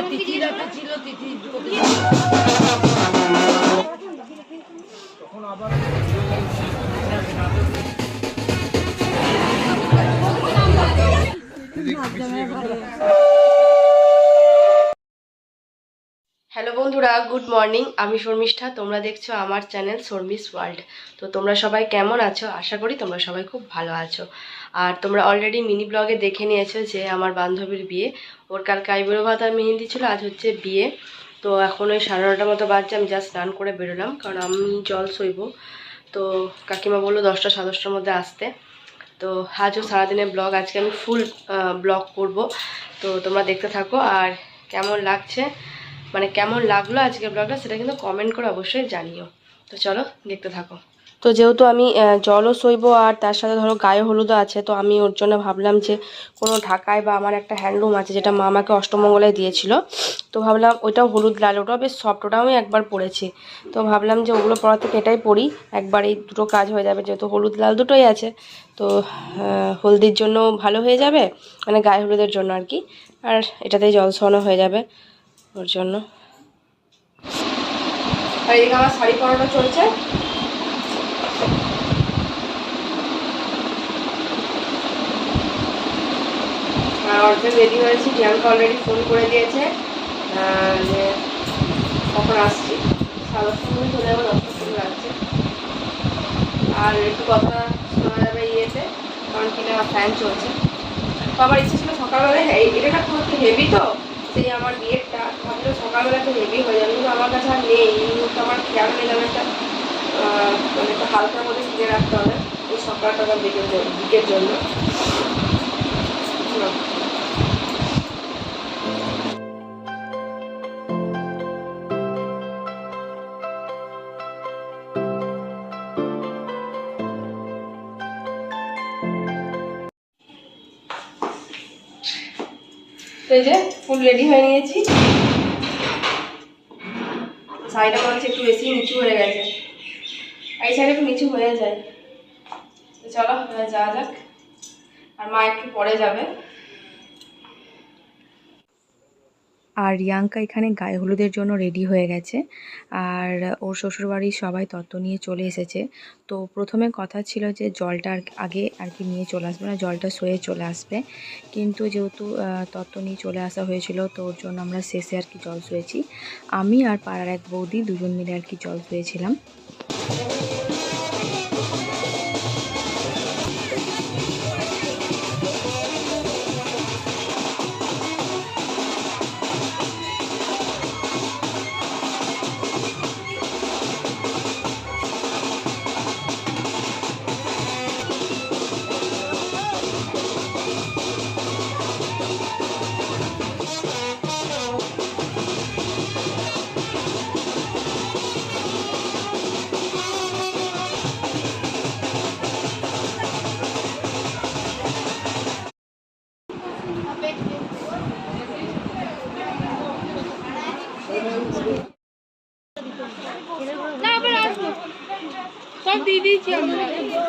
যে তিথিরাতে ছিল তিথি হ্যালো বন্ধুরা গুড মর্নিং আমি শর্মিষ্ঠা, তোমরা দেখছ আমার চ্যানেল শর্মিস ওয়ার্ল্ড তো তোমরা সবাই কেমন আছো? আশা করি তোমরা সবাই খুব ভালো আছো। আর তোমরা অলরেডি মিনি ব্লগে দেখে নিয়েছো যে আমার বান্ধবীর বিয়ে। ওর কালকে আইবুড়ো ভাত আর মেহেন্দি ছিল, আজ হচ্ছে বিয়ে। তো এখন ওই সাড়ে নটার মতো বাজছে, আমি জাস্ট স্নান করে বেরোলাম, কারণ আমি জল সইব। তো কাকিমা বলল দশটা সাড়ে দশটার মধ্যে আসতে। তো আজও সারাদিনের ব্লগ আজকে আমি ফুল ব্লগ করব। তো তোমরা দেখতে থাকো, আর কেমন লাগছে? মানে কেমন লাগল আজকে ব্লগটা সেটা কিন্তু কমেন্ট করে অবশ্যই জানিও। তো চলো, দেখতে থাকো। তো যেহেতু আমি জলও সইব আর তার সাথে ধরো গায়ে হলুদও আছে, তো আমি ওর জন্য ভাবলাম যে কোনো ঢাকায় বা আমার একটা হ্যান্ডলুম আছে যেটা মা আমাকে অষ্টমঙ্গলায় দিয়েছিল। তো ভাবলাম ওইটাও হলুদ লাল, ওটাও বেশ সফট ওটাও আমি একবার পরেছি। তো ভাবলাম যে ওগুলো পড়া থেকে এটাই পরি, একবার এই দুটো কাজ হয়ে যাবে, যেহেতু হলুদ লাল দুটোই আছে। তো হলদির জন্য ভালো হয়ে যাবে মানে গায়ে হলুদের জন্য আর কি। আর এটাতেই জল সোয়ানো হয়ে যাবে। ওর জন্য। আর এদিকে আমার শাড়ি পরানো চলছে। অর্ধেক রেডি হয়েছি, প্রিয়াঙ্কা অলরেডি ফোন করে দিয়েছে। যে কখন আসছি। সাড়ে মধ্যে চলে যাব দশটার সময় লাগছে আর একটু কথা শোনা যাবে ইয়েতে, কারণ কিনা ফ্যান চলছে। তো আমার ইচ্ছে ছিল সকালবেলা হ্যাঁ এটা খুব হেভি তো, সেই আমার বিয়েরটা ভাবলো সকালবেলা একটু হেভি হয়ে যাবে, কিন্তু আমার কাছে আর নেই, এই মুহূর্তে আমার খেয়াল আমি একটা মানে একটা হালকার মধ্যে কিনে রাখতে হবে, এই সকাল সকাল দিকের দিকের জন্য। তো এই যে, ফুল রেডি হয়ে নিয়েছি। শাড়িটা মনে হচ্ছে একটু বেশি নিচু হয়ে গেছে। এই সাইডে একটু নিচু হয়ে যায়। চলো যাওয়া যাক। আর মা একটু পরে যাবে। আর রিয়াঙ্কা এখানে গায়ে হলুদের জন্য রেডি হয়ে গেছে। আর ওর শ্বশুরবাড়ির সবাই তত্ত্ব নিয়ে চলে এসেছে। তো প্রথমে কথা ছিল যে জলটা আগে আর কি নিয়ে চলে আসবে না, জলটা সয়ে চলে আসবে। কিন্তু যেহেতু তত্ত্ব নিয়ে চলে আসা হয়েছিল, তো ওর জন্য আমরা শেষে আর কি জল শুয়েছি। আমি আর পাড়ার এক বৌদি দুজন মিলে আর কি জল শুয়েছিলাম।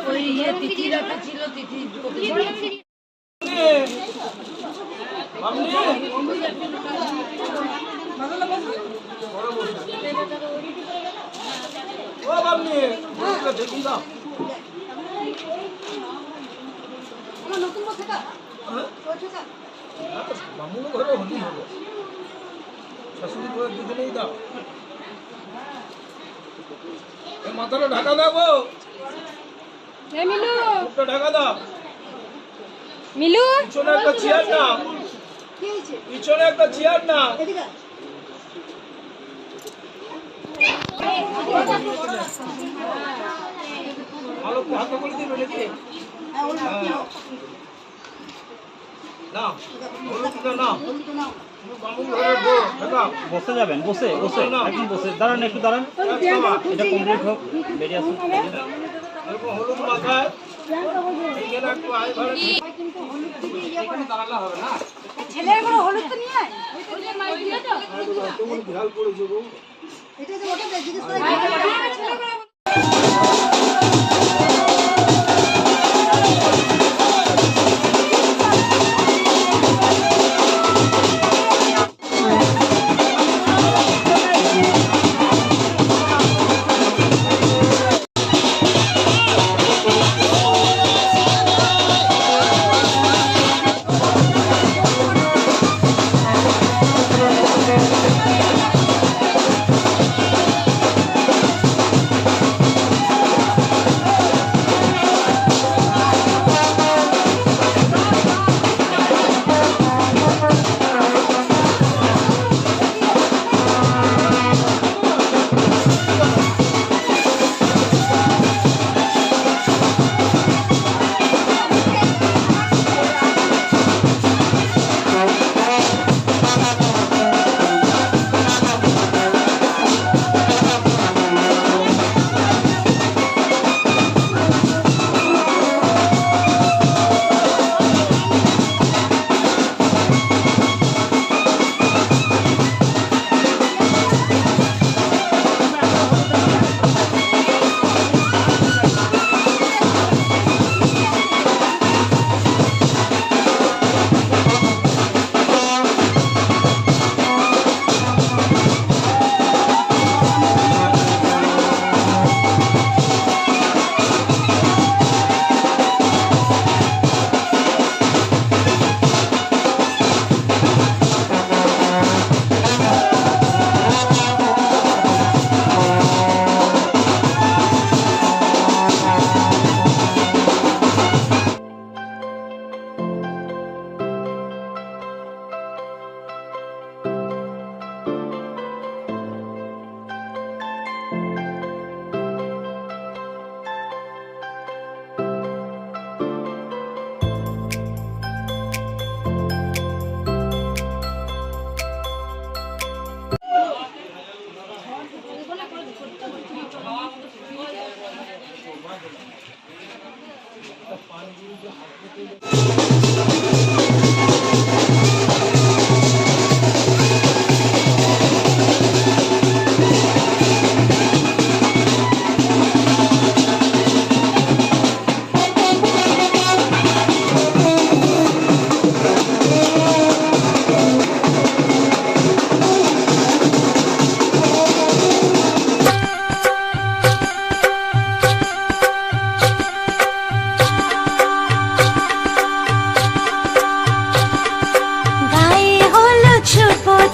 ওই ইয়ে তিথিরাতে ছিল তিথি ও বাবনি দেখি দাও। বামুন ঘরে হলি হবে। শাশুড়ি করে দুজনেই দাও। মাথাটা ঢাকা দাও গো। ঢাকা দাও। মিলু। পিছনে একটা চেয়ার না পিছনে একটা চেয়ার না ভালো হাতে করে দিবে নাকি। না না বসে যাবেন বসে বসে একদম বসে। দাঁড়ান একটু দাঁড়ান। এটা কমপ্লিট হোক বেরিয়ে আসুন। এরকম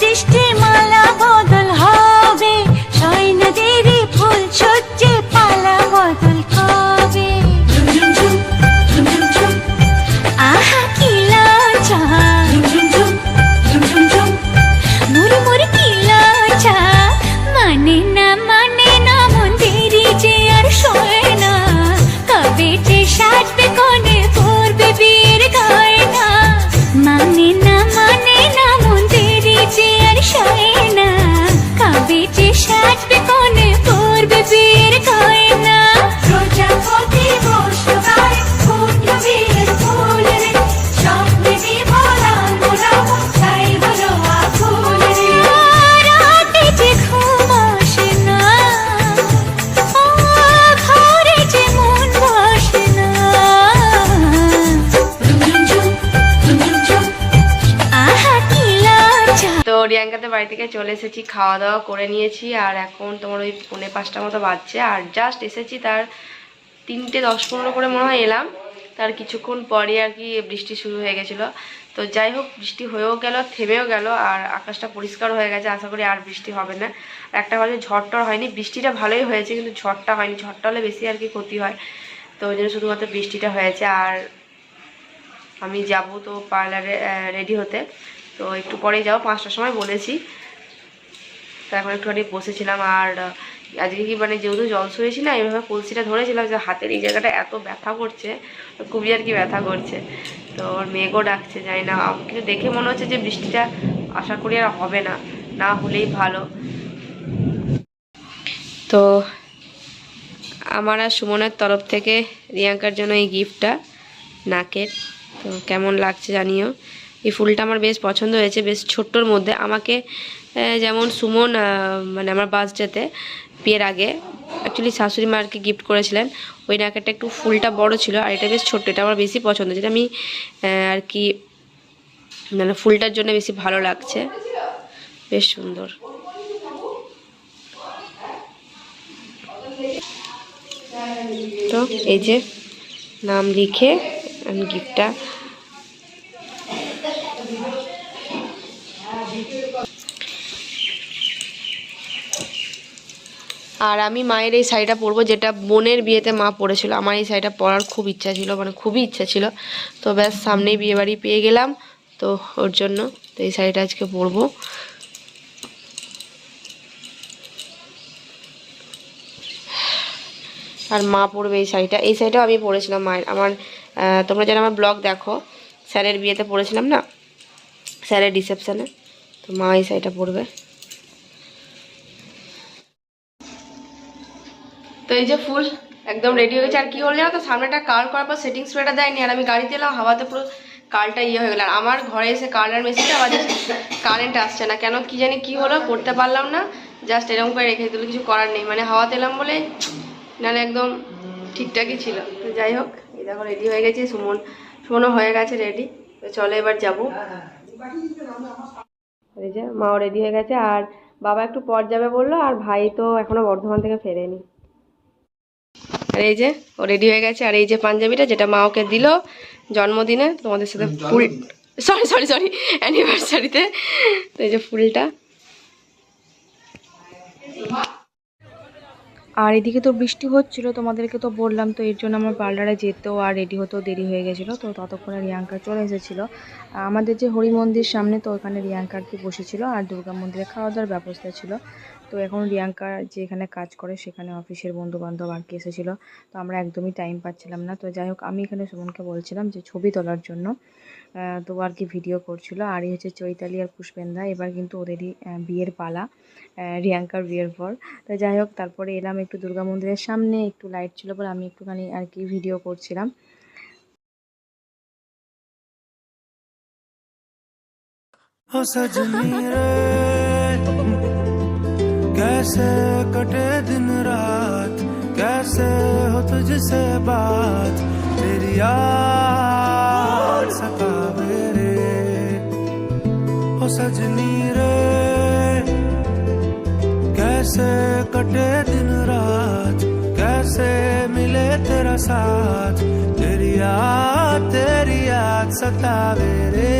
সৃষ্টি থেকে চলে এসেছি খাওয়া দাওয়া করে নিয়েছি আর এখন তোমার ওই পৌনে পাঁচটা মতো বাজছে আর জাস্ট এসেছি তার তিনটে দশ পনেরো করে মনে হয় এলাম। তার কিছুক্ষণ পরে আর কি বৃষ্টি শুরু হয়ে গেছিল। তো যাই হোক, বৃষ্টি হয়েও গেল, থেমেও গেল আর আকাশটা পরিষ্কার হয়ে গেছে, আশা করি আর বৃষ্টি হবে না। আর একটা কথা ঝড়টর হয়নি, বৃষ্টিটা ভালোই হয়েছে কিন্তু ঝড়টা হয়নি, ঝড়টা হলে বেশি আর কি ক্ষতি হয়। তো ওই জন্য শুধুমাত্র বৃষ্টিটা হয়েছে আর আমি যাব তো পার্লারে রেডি হতে। তো একটু পরেই যাব, পাঁচটার সময় বলেছি। তো এখন একটুখানি বসেছিলাম আর আজকে কি মানে যেহেতু জল শুয়েছি না, এইভাবে কলসিটা ধরেছিলাম যে হাতের এই জায়গাটা এত ব্যথা করছে, খুবই আর কি ব্যথা করছে। তো ওর মেঘও ডাকছে, জানি না, কিন্তু দেখে মনে হচ্ছে যে বৃষ্টিটা আশা করি আর হবে না না হলেই ভালো। তো আমার আর সুমনের তরফ থেকে রিয়াঙ্কার জন্য এই গিফটটা, নাকের। তো কেমন লাগছে জানিও। এই ফুলটা আমার বেশ পছন্দ হয়েছে, বেশ ছোট্টর মধ্যে। আমাকে যেমন সুমন মানে আমার বার্থডেতে বিয়ের আগে। অ্যাকচুয়ালি শাশুড়ি মা আর কি গিফট করেছিলেন। ওই নাকেরটা একটু ফুলটা বড় ছিল, আর এটা বেশ ছোট্ট, এটা আমার বেশি পছন্দ। যেটা আমি আর কি মানে ফুলটার জন্য বেশি ভালো লাগছে। বেশ সুন্দর। তো এই যে, নাম লিখে আমি গিফটটা আর আমি মায়ের এই শাড়িটা পরবো, যেটা বোনের বিয়েতে মা পরেছিল। আমার এই শাড়িটা পরার খুব ইচ্ছা ছিল মানে খুবই ইচ্ছা ছিল। তো ব্যাস, সামনেই বিয়ে বাড়ি পেয়ে গেলাম। তো ওর জন্য তো এই শাড়িটা আজকে পরবো। আর মা পরবে এই শাড়িটা। এই শাড়িটাও আমি পরেছিলাম মায়ের। আমার তোমরা যারা আমার ব্লগ দেখো, স্যারের বিয়েতে পরেছিলাম না? স্যারের রিসেপশানে। তো মা এই শাড়িটা পরবে। এই যে ফুল একদম রেডি হয়ে গেছে। আর কি হলো তো সামনেটা কার করার পর সেটিং স্প্রেটা দেয়নি। আর আমি গাড়িতে এলাম হাওয়াতে পুরো কালটা ইয়ে হয়ে গেল। আর আমার ঘরে এসে কালার মেশিনটা বাজেছে কারেন্ট আসছে। না। কেন কি জানি কি হলো করতে পারলাম না। জাস্ট এরকম করে রেখে দিল। কিছু করার নেই। মানে হাওয়াতে এলাম বলে নাহলে একদম ঠিকঠাকই ছিল। তো যাই হোক, এই দেখো রেডি হয়ে গেছে। সুমন, সুমনও হয়ে গেছে রেডি তো চলো এবার যাব। এই যে মাও রেডি হয়ে গেছে। আর বাবা একটু পর যাবে বলল। আর ভাই তো এখনও বর্ধমান থেকে ফেরেনি। আর এই যে ও রেডি হয়ে গেছে। আর এই যে পাঞ্জাবিটা যেটা মা ওকে দিল জন্মদিনে তোমাদের সাথে ফুল সরি সরি সরি অ্যানিভার্সারিতে তো এই যে ফুলটা। আর এদিকে তো বৃষ্টি হচ্ছিল তোমাদেরকে তো বললাম তো এর জন্য আমার পার্লারে যেতেও আর রেডি হতেও দেরি হয়ে গেছিল তো ততক্ষণে রিয়াঙ্কা চলে এসেছিল। আমাদের যে হরি মন্দির সামনে তো ওখানে রিয়াঙ্কা আর কি বসেছিল আর দুর্গা মন্দিরে খাওয়া দাওয়ার ব্যবস্থা ছিল। তো এখন রিয়াঙ্কা যে এখানে কাজ করে সেখানে অফিসের বন্ধু বান্ধব আর কি এসেছিলো তো আমরা একদমই টাইম পাচ্ছিলাম না তো যাই হোক আমি এখানে সুমনকে বলছিলাম যে ছবি তোলার জন্য আহ, তো ও আর কি ভিডিও করছিল আর এই হচ্ছে চৈতালি আর পুষ্পেন্দা এবার কিন্তু ওদেরই আহ, বিয়ের পালা আহ, রিয়াঙ্কার বিয়ের পর তো যাই হোক তারপরে এলাম একটু দুর্গা মন্দিরের সামনে একটু লাইট ছিল বলে আমি একটুখানি আর কি ভিডিও করছিলাম हो सजनी रे कैसे कटे दिन रात, कैसे हो तुझसे बात, तेरी याद सतावे रे हो सजनी रे। कैसे कटे दिन रात, कैसे मिले तेरा साथ, तेरी याद तेरी याद सतावे रे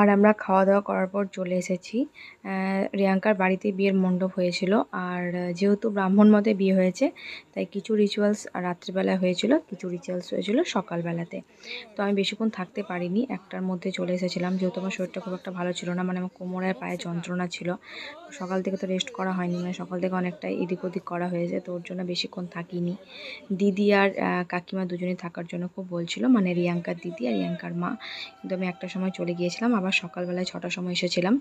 আর আমরা খাওয়া দাওয়া করার পর চলে এসেছি। রিয়াঙ্কার বাড়িতে বিয়ের মণ্ডপ হয়েছিল আর যেহেতু ব্রাহ্মণ মতে বিয়ে হয়েছে, তাই কিছু রিচুয়ালস রাত্রিবেলা হয়েছিল, কিছু রিচুয়ালস হয়েছিল সকালবেলাতে। তো আমি বেশিক্ষণ থাকতে পারিনি, একটার মধ্যে চলে এসেছিলাম। যেহেতু আমার শরীরটা খুব একটা ভালো ছিল না মানে আমার কোমরের পায়ে যন্ত্রণা ছিল, সকাল থেকে তো রেস্ট করা হয়নি মানে সকাল থেকে অনেকটা এদিক ওদিক করা হয়েছে, তো ওর জন্য বেশিক্ষণ থাকিনি। দিদি আর কাকিমা দুজনে থাকার জন্য খুব বলছিল মানে রিয়াঙ্কার দিদি আর রিয়াঙ্কার মা। কিন্তু আমি একটা সময় চলে গিয়েছিলাম, আবার সকালবেলায় ছটার সময় এসেছিলাম।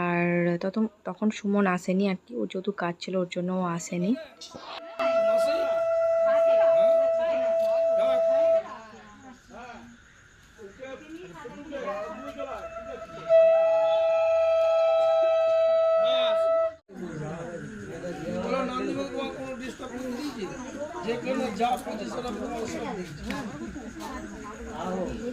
আর তখন তখন সুমন আসেনি, আর কি ও যেহেতু কাজ ছিল, ওর জন্য ও আসেনি তোমার কোনো যা পজিশন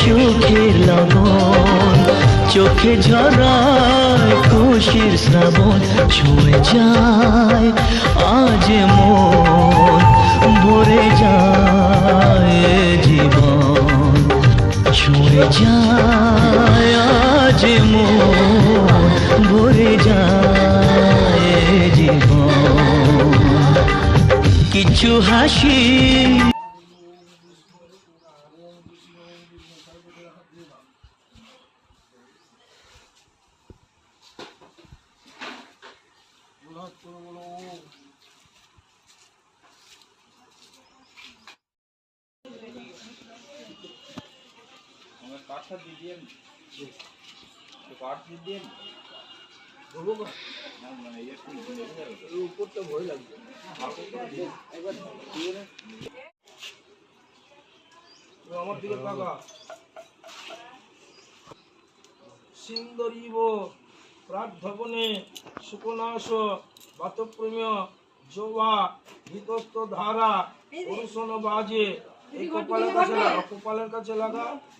সুখের লবণ, চোখে ঝরায় খুশির শ্রাবণ, ছুঁয়ে যায় আজ মন, ভরে যায় জীবন, ছুঁয়ে যায় আজ মন, ভরে যায় জীবন। কিছু হাসি ও আমার দিকে তাকা। সিন্দরীব প্রার্ধবনে সুকনাশ বাতপ্রেমীয় জোবা হিতস্ত ধারা বাজে। এই কপালের কাছে লাগা কপালের কাছে লাগা লাগা আগে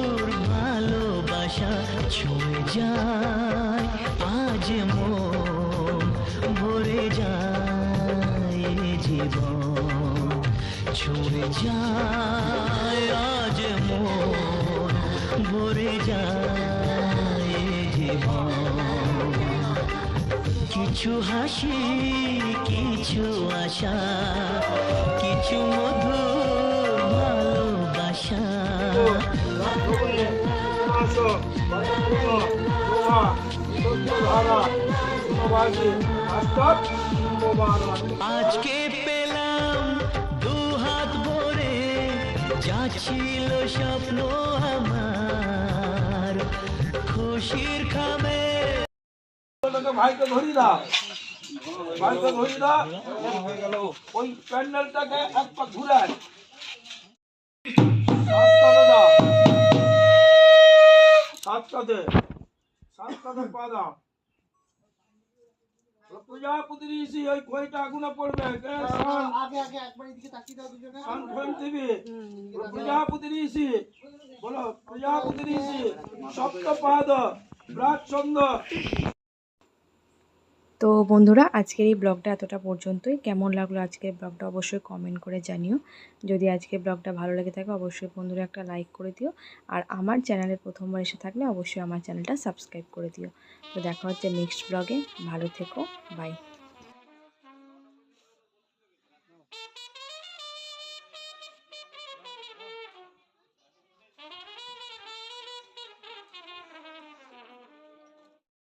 ছুঁয়ে যায়, আজ মন ভরে যায় জীবন। ছুঁয়ে যায়, আজ মন ভরে যায় জীবন। কিছু হাসি, কিছু আশা আজকে পেলাম দু হাত ভরে, যা স্বপ্ন আমার। খুশির ওটাকে ভাইকে ধরি দাও। ভাইকে ধরি দাও। ওই প্যান্ডেলটাকে এক পা সাতটাতে সাতটাতে পা দাও প্রজাপতি ঋষি ওই কয়টা আগুনে পড়বে কে? শান শান ফোন দিবি প্রজাপতি ঋষি বলো প্রজাপতি ঋষি সপ্তপাদ ব্রাচন্দ্র তো বন্ধুরা, আজকের এই ব্লগটা এতটা পর্যন্তই। কেমন লাগল আজকের ব্লগটা অবশ্যই কমেন্ট করে জানিও। যদি আজকের ব্লগটা ভালো লেগে থাকে, অবশ্যই বন্ধুরা একটা লাইক করে দিও। আর আমার চ্যানেলে প্রথমবার এসে থাকলে অবশ্যই আমার চ্যানেলটা সাবস্ক্রাইব করে দিও। তো দেখা হচ্ছে নেক্সট ব্লগে ভালো থেকো বাই